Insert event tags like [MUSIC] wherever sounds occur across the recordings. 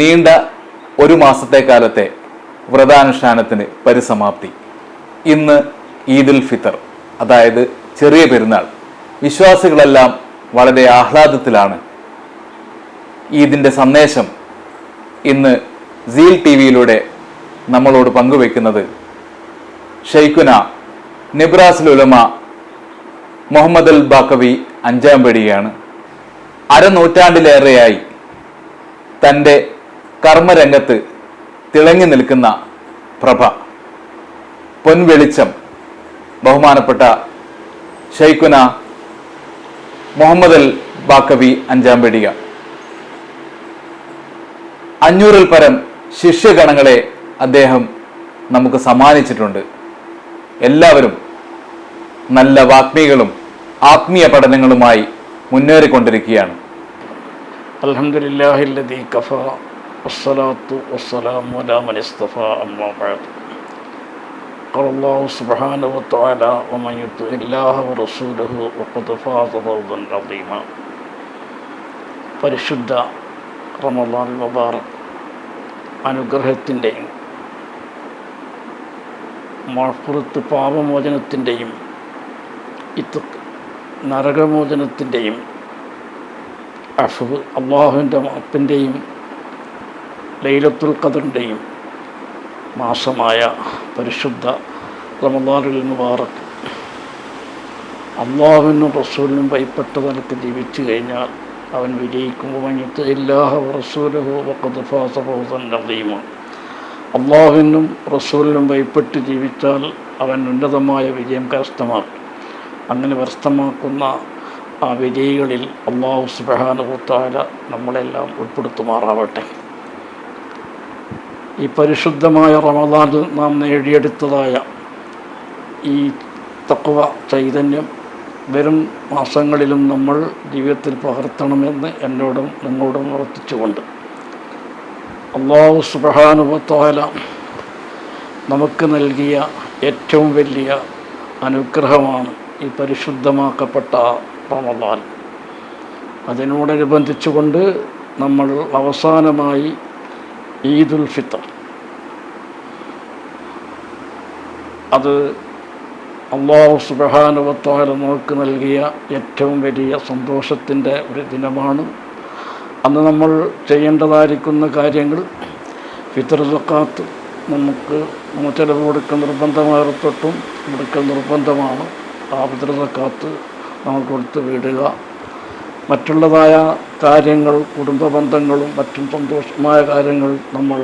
നീണ്ട ഒരു മാസത്തെ കാലത്തെ വ്രതാനുഷ്ഠാനത്തിന് പരിസമാപ്തി. ഇന്ന് ഈദുൽ ഫിത്തർ അതായത് ചെറിയ പെരുന്നാൾ വിശ്വാസികളെല്ലാം വളരെ ആഹ്ലാദത്തിലാണ്. ഈദിന്റെ സന്ദേശം ഇന്ന് സീൽ ടി വിയിലൂടെ നമ്മളോട് പങ്കുവെക്കുന്നത് ഷെയ്ഖുന നിബ്രാസുൽ ഉലമ മുഹമ്മദ് അൽ ബാക്കവി അഞ്ചാം പടിയാണ്. അരനൂറ്റാണ്ടിലേറെയായി തന്റെ കർമ്മരംഗത്ത് തിളങ്ങി നിൽക്കുന്ന പ്രഭ. പൊൻവെളിച്ചം ബഹുമാനപ്പെട്ട ഷെയ്ഖുന മുഹമ്മദ് അൽ ബാക്കവി അഞ്ചാംപേടിക അഞ്ഞൂറിൽ പരം ശിഷ്യഗണങ്ങളെ അദ്ദേഹം നമുക്ക് സമ്മാനിച്ചിട്ടുണ്ട്. എല്ലാവരും നല്ല വാഗ്മികളും ആത്മീയ പഠനങ്ങളുമായി മുന്നേറിക്കൊണ്ടിരിക്കുകയാണ്. അലഹമില്ലാഹി കഫ. والصلاة والسلام على من اصطفى أما بعد قال الله سبحانه وتعالى ومن يطع الله ورسوله وقد فاز فوزا عظيما പരിശുദ്ധ റമദാൻ മുബാറക് അനുഗ്രഹത്തിൻ്റെയും മഴപ്പുറത്ത് പാപമോചനത്തിൻ്റെയും ഇത് നരകമോചനത്തിൻ്റെയും അഫവ് അള്ളാഹുവിൻ്റെ മാപ്പിൻ്റെയും ലൈലത്തുൽ ഖദറിന്റെയും മാസമായ പരിശുദ്ധ റമദാനുൽ മുബാറക്. അള്ളാഹുവിനും റസൂലിനും ഭയപ്പെട്ട തനക്ക് ജീവിച്ചു കഴിഞ്ഞാൽ അവൻ വിജയിക്കുമ്പോൾ മഞ്ഞത്ത് ഇല്ലാഹ റസൂലഹോ നദീമ അള്ളാഹുവിനും റസൂലിനും ഭയപ്പെട്ട് ജീവിച്ചാൽ അവൻ ഉന്നതമായ വിജയം കരസ്ഥമാക്കും. അങ്ങനെ കരസ്ഥമാക്കുന്ന ആ വിജയികളിൽ അള്ളാഹു സുബാനുഭൂത്താല നമ്മളെല്ലാം ഉൾപ്പെടുത്തുമാറാവട്ടെ. ഈ പരിശുദ്ധമായ റമദാനിൽ നാം നേടിയെടുത്തതായ ഈ തക്വ ചൈതന്യം വരും മാസങ്ങളിലും നമ്മൾ ജീവിതത്തിൽ പകർത്തണമെന്ന് എന്നോടും നിങ്ങളോടും ഉറപ്പിച്ചുകൊണ്ട് അള്ളാഹു സുബാനുഭത്താല നമുക്ക് നൽകിയ ഏറ്റവും വലിയ അനുഗ്രഹമാണ് ഈ പരിശുദ്ധമാക്കപ്പെട്ട റമദാൻ. അതിനോടനുബന്ധിച്ചുകൊണ്ട് നമ്മൾ അവസാനമായി ഈദുൽ ഫിത്തർ അത് അള്ളാഹു സുബഹാനുവത്താല നമുക്ക് നൽകിയ ഏറ്റവും വലിയ സന്തോഷത്തിന്റെ ഒരു ദിനമാണ്. അന്ന് നമ്മൾ ചെയ്യേണ്ടതായിരിക്കുന്ന കാര്യങ്ങൾ ഫിത്തർ സക്കാത്ത് നമുക്ക് ചിലവ് കൊടുക്കൽ നിർബന്ധമായിരത്തൊട്ടും കൊടുക്കൽ നിർബന്ധമാണ്. ആ ഫിത്തർ സക്കാത്ത് നമ്മൾ കൊടുത്ത് വിടുക. മറ്റുള്ളതായ കാര്യങ്ങൾ കുടുംബ ബന്ധങ്ങളും മറ്റും സന്തോഷമായ കാര്യങ്ങൾ നമ്മൾ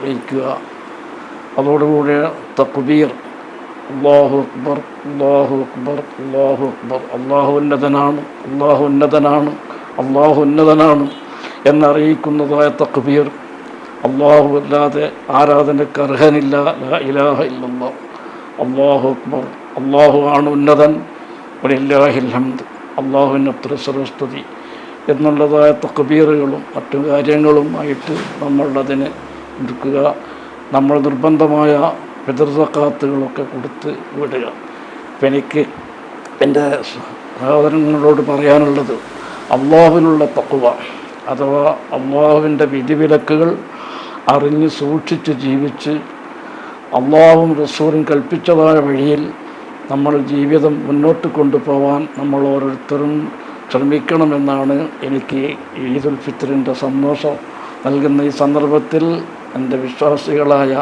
അറിയിക്കുക അതോടുകൂടി തക്ബീർ. അള്ളാഹു അക്ബർ അള്ളാഹു അക്ബർ അള്ളാഹു അക്ബർ. അള്ളാഹു ഉന്നതനാണ് അള്ളാഹു ഉന്നതനാണ് അള്ളാഹു ഉന്നതനാണ് എന്നറിയിക്കുന്നതായ തക്ബീർ. അള്ളാഹു അല്ലാതെ ആരാധനയ്ക്ക് അർഹനില്ല. ഇലാഹ ഇല്ലല്ലോ അള്ളാഹു അക്ബർ. അള്ളാഹു ആണ് ഉന്നതൻ. ഇല്ലാഹിൽ ഹംദ്. അള്ളാഹുവിന് അത്ര സർവസ്തുതി എന്നുള്ളതായ തക്ബീറുകളും മറ്റു കാര്യങ്ങളുമായിട്ട് നമ്മളതിന് എടുക്കുക നമ്മൾ നിർബന്ധമായ പിതൃതക്കാത്തുകളൊക്കെ കൊടുത്ത് വിടുക. അപ്പം എനിക്ക് എന്റെ സഹോദരങ്ങളോട് പറയാനുള്ളത് അള്ളാഹുവിനുള്ള തക്കുവ അഥവാ അള്ളാഹുവിന്റെ വിധിവിലക്കുകൾ അറിഞ്ഞ് സൂക്ഷിച്ച് ജീവിച്ച് അള്ളാഹും റസൂറും കൽപ്പിച്ചതായ വഴിയിൽ നമ്മൾ ജീവിതം മുന്നോട്ട് കൊണ്ടുപോകാൻ നമ്മൾ ഓരോരുത്തരും ശ്രമിക്കണമെന്നാണ് എനിക്ക് ഈദുൽ ഫിത്തറിന്റെ സന്തോഷം നൽകുന്ന ഈ സന്ദർഭത്തിൽ എന്റെ വിശ്വാസികളായ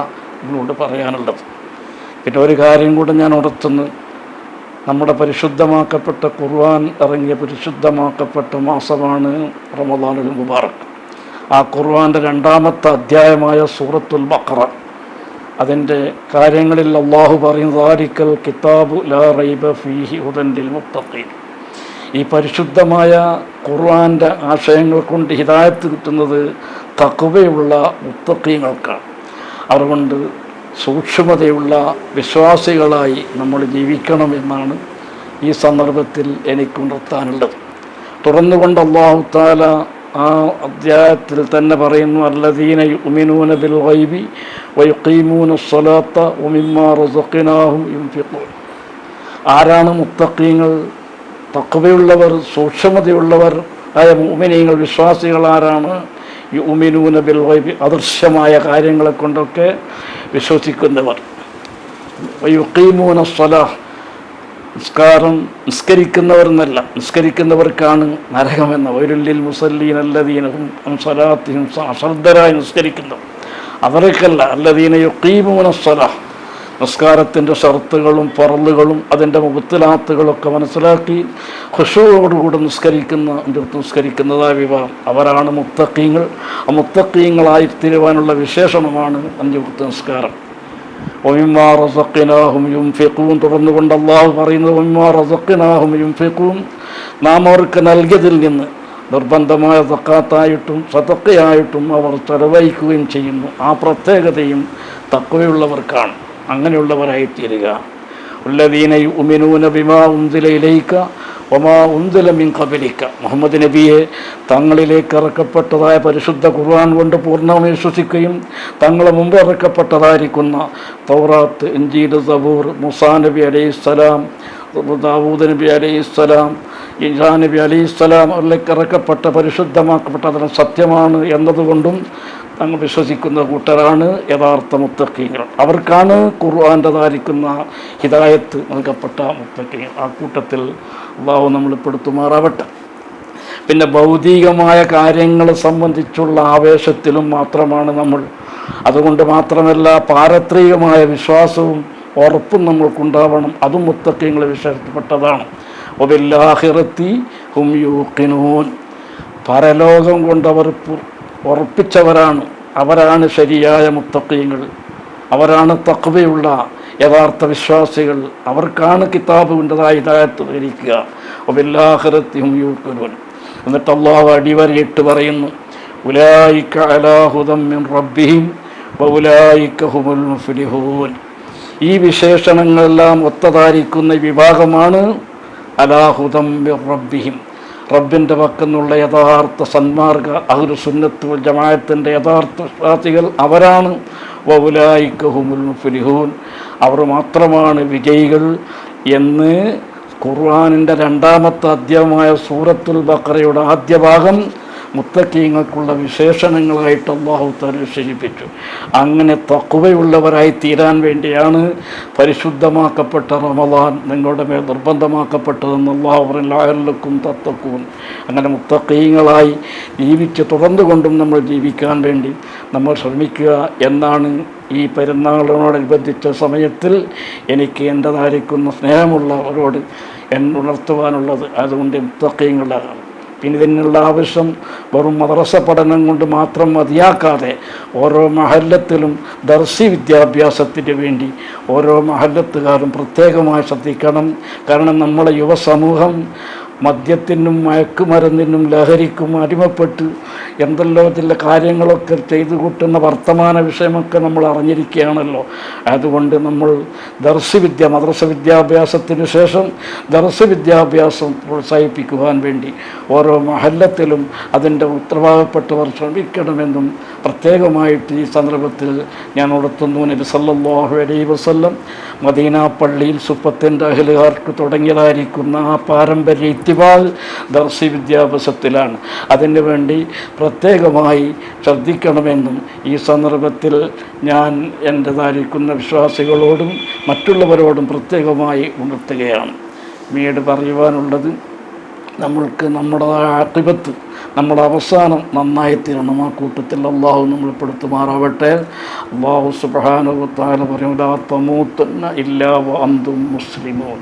നിങ്ങളോട് പറയാനുള്ളത്. പിന്നെ ഒരു കാര്യം കൂടെ ഞാൻ ഉണർത്തുന്നു. നമ്മുടെ പരിശുദ്ധമാക്കപ്പെട്ട ഖുർആൻ ഇറങ്ങിയ പരിശുദ്ധമാക്കപ്പെട്ട മാസമാണ് റമദാനുൽ മുബാറക്. ആ ഖുർആന്റെ രണ്ടാമത്തെ അധ്യായമായ സൂറത്തുൽ ബഖറ. അതിന്റെ കാര്യങ്ങളിൽ അള്ളാഹു പറയുന്നത് "ദാലിക്കൽ കിതാബു ലാ റൈബ ഫീഹി ഹുദൻലിൽ മുത്തഖീൻ. ഈ പരിശുദ്ധമായ ഖുർആന്റെ ആശയങ്ങൾ കൊണ്ട് ഹിതായത്ത് കിട്ടുന്നത് തക്കുവയുള്ള മുത്തക്കീങ്ങൾക്കാണ് അതുകൊണ്ട് സൂക്ഷ്മതയുള്ള വിശ്വാസികളായി നമ്മൾ ജീവിക്കണം എന്നാണ് ഈ സന്ദർഭത്തിൽ എനിക്ക് ഉണർത്താനുള്ളത്. തുറന്നുകൊണ്ട് അള്ളാഹു താല ആ അധ്യായത്തിൽ തന്നെ പറയുന്നു അല്ലദീന യുമിനൂന ബിൽ ഗൈബി വയുഖീമൂന സ്വലാത്ത ഉമിമ്മ റസഖിനാഹും യുംഫിഖൂൻ ആരാണ് മുത്തക്കീങ്ങൾ തക്കവയുള്ളവർ സൂക്ഷ്മതയുള്ളവർ ആയ ഉമിനീങ്ങൾ വിശ്വാസികൾ ആരാണ്? യുമിനൂന ബിൽ ഗൈബി അദൃശ്യമായ കാര്യങ്ങളെ കൊണ്ടൊക്കെ വിശ്വസിക്കുന്നവർ. യുക്കീമൂന സ്വലാഹ് നിസ്കാരം നിസ്കരിക്കുന്നവർ എന്നല്ല നിസ്കരിക്കുന്നവർക്കാണ് നരകമെന്ന. വൈരുല്ലിൽ മുസല്ലീൻ അല്ലദീനും സ്വലാത്തിനും അശ്രദ്ധരായി നിസ്കരിക്കുന്നവർ. അവർക്കല്ല അല്ലദീന യുക്കീമുനസ്വല നിസ്കാരത്തിന്റെ ഷർത്തുകളും പറലുകളും അതിന്റെ മുഖത്തിലാത്തുകളൊക്കെ മനസ്സിലാക്കി ഖുഷുവോടുകൂടി നിസ്കരിക്കുന്ന നിസ്കരിക്കുന്നതായ വിവാഹം. അവരാണ് മുത്തക്കീങ്ങൾ ആ മുത്തക്കീങ്ങളായി തീരുവാനുള്ള വിശേഷണമാണ് അഞ്ച് മുക്ത നിസ്കാരം. ഒമിമാ റസക്കിനാഹും യുംഫിഖൂൻ. തുടർന്നുകൊണ്ട് അള്ളാഹു പറയുന്നത് ഒമിമാ റസക്കിനാഹും യുംഫിഖൂൻ. നാം അവർക്ക് നൽകിയതിൽ നിന്ന് നിർബന്ധമായ തക്കാത്തായിട്ടും സതക്കയായിട്ടും അവർ ചെലവഴിക്കുകയും ചെയ്യുന്നു. ആ പ്രത്യേകതയും തക്കവയുള്ളവർക്കാണ് അങ്ങനെയുള്ളവരായി തീരുക ഉള്ളദീന ഉമിനൂന ബിമാ ഉന്തില ഇലയിക്ക ഒമാ ഉന്തില മിൻ കബലിക്ക മുഹമ്മദ് നബിയെ തങ്ങളിലേക്ക് ഇറക്കപ്പെട്ടതായ പരിശുദ്ധ ഖുർആൻ കൊണ്ട് പൂർണമായി വിശ്വസിക്കുകയും തങ്ങളെ മുമ്പ് ഇറക്കപ്പെട്ടതായിരിക്കുന്ന തൗറാത്ത് ഇഞ്ചീൽ സബൂർ മുസാ നബി അലൈഹിസ്സലാം ദാവൂദ് നബി അലൈഹിസ്സലാം ഇജാ നബി അലൈഹിസ്സലാം അവരിലേക്ക് ഇറക്കപ്പെട്ട പരിശുദ്ധമാക്കപ്പെട്ട അതിന് സത്യമാണ് എന്നതുകൊണ്ടും തങ്ങൾ വിശ്വസിക്കുന്ന കൂട്ടരാണ് യഥാർത്ഥ മുത്തക്കീങ്ങൾ അവർക്കാണ് ഖുർആന്റെതായിരിക്കുന്ന ഹിതായത്ത് നൽകപ്പെട്ട മുത്തക്കീങ്ങൾ ആ കൂട്ടത്തിൽ അള്ളാഹു നമ്മൾ പെടുത്തുമാറാവട്ടെ. പിന്നെ ഭൗതികമായ കാര്യങ്ങളെ സംബന്ധിച്ചുള്ള ആവേശത്തിലും മാത്രമാണ് നമ്മൾ. അതുകൊണ്ട് മാത്രമല്ല പാരത്രികമായ വിശ്വാസവും ഉറപ്പും നമ്മൾക്കുണ്ടാവണം. അതും മുത്തക്കീങ്ങളെ വിശേഷപ്പെട്ടതാണ് ഒബില്ലാഹിറത്തി ഹും പരലോകം കൊണ്ടവർ ഉറപ്പിച്ചവരാണ്. അവരാണ് ശരിയായ മുത്തക്കീങ്ങൾ അവരാണ് തക്വയുള്ള യഥാർത്ഥ വിശ്വാസികൾ. അവർക്കാണ് കിതാബിന്റെതായ ഇതായത്ത് ധരിക്കുക ഒബില്ലാഹിറത്തിയും യൂക്കനൂൻ എന്നിട്ട് അള്ളാഹു അടിവരയിട്ട് പറയുന്നു ഉലായിക്ക അലാഹുദം മിൻ റബ്ബിഹിം ഹുമുൽ മുഫ്ലിഹൂൻ. ഈ വിശേഷണങ്ങളെല്ലാം ഒത്തതായിരിക്കുന്ന വിഭാഗമാണ് അലാഹുദം റബ്ബിഹിം. റബ്ബിന്റെ പക്കുന്നുള്ള യഥാർത്ഥ സന്മാർഗ അഹുരു സുന്നത്ത് ജമായത്തിന്റെ യഥാർത്ഥ വിശ്വാസികൾ അവരാണ്. വൗലായിക്കഹുമുൽ മുഫ്ലിഹൂൻ. അവർ മാത്രമാണ് വിജയികൾ എന്ന് ഖുർആാനിന്റെ രണ്ടാമത്തെ അധ്യായമായ സൂറത്തുൽ ബക്കറയുടെ ആദ്യ ഭാഗം മുത്തക്കീങ്ങൾക്കുള്ള വിശേഷണങ്ങളായിട്ട് അള്ളാഹു താല വിശേഷിപ്പിച്ചു. അങ്ങനെ തക്കുവയുള്ളവരായി തീരാൻ വേണ്ടിയാണ് പരിശുദ്ധമാക്കപ്പെട്ട റമദാൻ നിങ്ങളുടെ മേൽ നിർബന്ധമാക്കപ്പെട്ടതെന്ന് അള്ളാഹു എല്ലാവർക്കും തത്തക്കൂൻ അങ്ങനെ മുത്തക്കീങ്ങളായി ജീവിച്ച് തുടർന്നുകൊണ്ടും നമ്മൾ ജീവിക്കാൻ വേണ്ടി നമ്മൾ ശ്രമിക്കുക എന്നാണ് ഈ പെരുന്നാളിനോടനുബന്ധിച്ച സമയത്തിൽ എനിക്ക് എന്റെതായിരിക്കുന്ന സ്നേഹമുള്ളവരോട് എൻ ഉണർത്തുവാനുള്ളത്. അതുകൊണ്ട് മുത്തക്കീങ്ങളാണ് പിന്നെ ആവശ്യം വെറും മദ്രസ പഠനം കൊണ്ട് മാത്രം മതിയാക്കാതെ ഓരോ മഹല്ലത്തിലും ദർശി വിദ്യാഭ്യാസത്തിന് വേണ്ടി ഓരോ മഹല്ലത്തുകാരും പ്രത്യേകമായി ശ്രദ്ധിക്കണം. കാരണം നമ്മുടെ യുവസമൂഹം മദ്യത്തിനും മയക്കുമരുന്നിനും ലഹരിക്കും അടിമപ്പെട്ട് എന്തെല്ലോ ചില കാര്യങ്ങളൊക്കെ ചെയ്തു കൂട്ടുന്ന വർത്തമാന വിഷയമൊക്കെ നമ്മൾ അറിഞ്ഞിരിക്കുകയാണല്ലോ. അതുകൊണ്ട് നമ്മൾ ദർശവിദ്യ മദ്രസ വിദ്യാഭ്യാസത്തിന് ശേഷം ദർശ വിദ്യാഭ്യാസം പ്രോത്സാഹിപ്പിക്കുവാൻ വേണ്ടി ഓരോ മഹല്ലത്തിലും അതിന്റെ ഉത്തരവാദപ്പെട്ടവർ ശ്രമിക്കണമെന്നും പ്രത്യേകമായിട്ട് ഈ സന്ദർഭത്തിൽ ഞാൻ ഉണർത്തുന്നു നബി സല്ലല്ലാഹു അലൈഹി വസല്ലം മദീന പള്ളിയിൽ സുപ്പത്തിന്റെ അഹലുകാർക്ക് തുടങ്ങിയതായിരിക്കുന്ന ആ പാരമ്പര്യ ഇത്തിവാൽ ദർശി വിദ്യാഭ്യാസത്തിലാണ്. അതിനു വേണ്ടി പ്രത്യേകമായി ശ്രദ്ധിക്കണമെന്നും ഈ സന്ദർഭത്തിൽ ഞാൻ എന്റെതായിരിക്കുന്ന വിശ്വാസികളോടും മറ്റുള്ളവരോടും പ്രത്യേകമായി ഉണർത്തുകയാണ്. പിന്നീട് പറയുവാനുള്ളത് നമ്മൾക്ക് നമ്മുടെ ആക്രിപത്ത് നമ്മുടെ അവസാനം നന്നായി തീരണം. ആ കൂട്ടത്തിൽ അള്ളാഹു നമ്മൾ പെടുത്തുമാറാവട്ടെ. അള്ളാഹു സുബാനുത്താല പറയൂലാത്തമൂത്തന്ന ഇല്ലാ അന്തും മുസ്ലിമോൻ.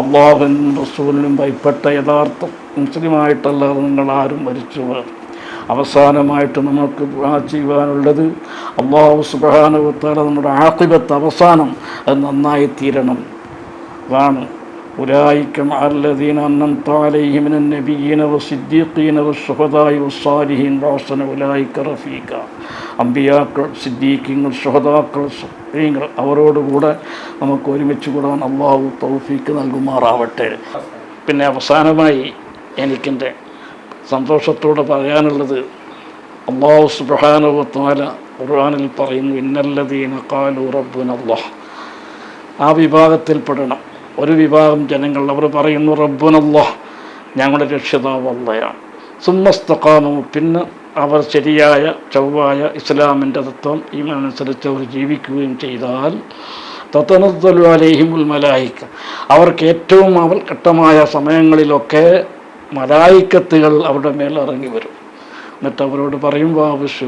അള്ളാഹുവിനും റസൂലിനും ഭയപ്പെട്ട യഥാർത്ഥ മുസ്ലിമായിട്ടല്ലാതെ നിങ്ങൾ ആരും മരിച്ചു. അവസാനമായിട്ട് നമുക്ക് ദുആ ചെയ്യുവാനുള്ളത് അള്ളാഹു സുബാനുത്താല നമ്മുടെ ആക്രിപത്ത് അവസാനം അത് നന്നായി തീരണം. അതാണ് أولئك مع الذين أنعمت عليهم من النبيين والصديقين والشهداء والصالحين وحسن أولئك رفيقا അമ്പിയാക്കൾ സിദ്ദീഖിങ്ങൾ ഷഹദാക്കൾ സുഹീങ്ങൾ അവരോടുകൂടെ നമുക്ക് ഒരുമിച്ച് കൂടാൻ അള്ളാഹു തൗഫീക്ക് നൽകുമാറാവട്ടെ പിന്നെ അവസാനമായി എനിക്കെൻ്റെ സന്തോഷത്തോടെ പറയാനുള്ളത് അള്ളാഹു സുബാനുവത്താല ഖുർആനിൽ പറയുന്നു ഇന്നല്ലദീന കാലു റബ്ബുൻ അള്ളാഹ് ആ വിഭാഗത്തിൽപ്പെടണം ഒരു വിഭാഗം ജനങ്ങൾ അവർ പറയുന്നു റബ്ബുനല്ലോ ഞങ്ങളുടെ രക്ഷിതാവ് അല്ലയാണ് സുമ്മസ്തക്കാമു പിന്നെ അവർ ശരിയായ ചൊവ്വായ ഇസ്ലാമിന്റെ തത്വം ഈ അനുസരിച്ച് അവർ ജീവിക്കുകയും ചെയ്താൽ തത്തനത്തലു അലൈഹിമുൽ മലായിക്ക അവർക്ക് ഏറ്റവും അവൽഘട്ടമായ സമയങ്ങളിലൊക്കെ മലായിക്കത്തുകൾ അവരുടെ മേൽ ഇറങ്ങി വരും. എന്നിട്ട് അവരോട് പറയും വാവിഷു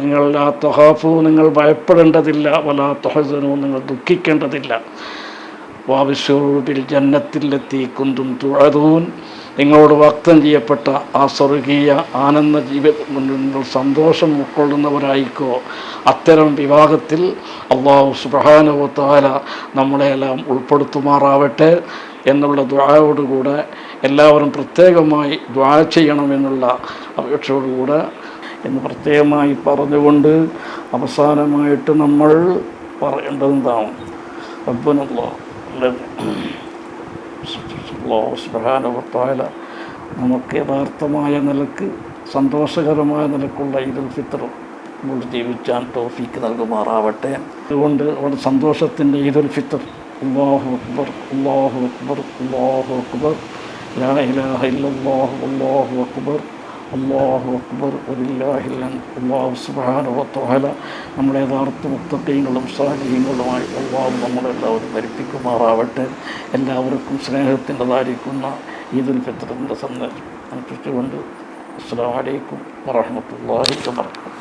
നിങ്ങൾ ആ തൊഹാഫു നിങ്ങൾ ഭയപ്പെടേണ്ടതില്ല വലാ തൊഹസനു നിങ്ങൾ ദുഃഖിക്കേണ്ടതില്ല. വാവിഷൂബിൽ ജന്നത്തിലെത്തി കുന്തും തുഴതൂൻ. നിങ്ങളോട് വാക്തം ചെയ്യപ്പെട്ട ആ സ്വർഗീയ ആനന്ദ ജീവിതം സന്തോഷം ഉൾക്കൊള്ളുന്നവരായിക്കോ. അത്തരം വിവാഹത്തിൽ അള്ളാഹു സുബാനുവത്താല നമ്മളെല്ലാം ഉൾപ്പെടുത്തുമാറാവട്ടെ എന്നുള്ള ദ്വായോടുകൂടെ എല്ലാവരും പ്രത്യേകമായി ദ്വാ ചെയ്യണമെന്നുള്ള അപേക്ഷയോടുകൂടെ എന്ന് പ്രത്യേകമായി പറഞ്ഞുകൊണ്ട് അവസാനമായിട്ട് നമ്മൾ പറയേണ്ടതെന്താണ് റബ്ബനല്ലോ [CLEARS THROAT] സുബാനുവത്താല നമുക്ക് യഥാർത്ഥമായ നിലയ്ക്ക് സന്തോഷകരമായ നിലക്കുള്ള ഈദുൽ ഫിത്തർ നമ്മൾ ജീവിച്ചാൽ തോഫിക്ക് നൽകുമാറാവട്ടെ. അതുകൊണ്ട് അവിടെ സന്തോഷത്തിന്റെ ഈദുൽ ഫിത്തർ അള്ളാഹു അക്ബർ അള്ളാഹു അക്ബർ അള്ളാഹു അക്ബർ ലാ ഇലാഹ ഇല്ലല്ലാഹു അല്ലാഹു അക്ബർ അള്ളാഹു അക്ബർ ഒരില്ലാഹില്ലൻ അള്ളാഹു സുബാനുവത്തോഹല നമ്മളെ യഥാർത്ഥ മുത്തക്കീങ്ങളും സാഹചര്യങ്ങളുമായി അള്ളാഹു നമ്മളെല്ലാവരും ധരിപ്പിക്കുമാറാവട്ടെ എല്ലാവർക്കും സ്നേഹത്തിന്റെതായിരിക്കുന്ന ഈദുൽ ഫിത്തറിന്റെ സന്ദേശം അനുഷ്ഠിച്ചുകൊണ്ട് അസ്സാം വലൈക്കും വറഹമത്തല്ലാഹി വാബർക്കാത്തു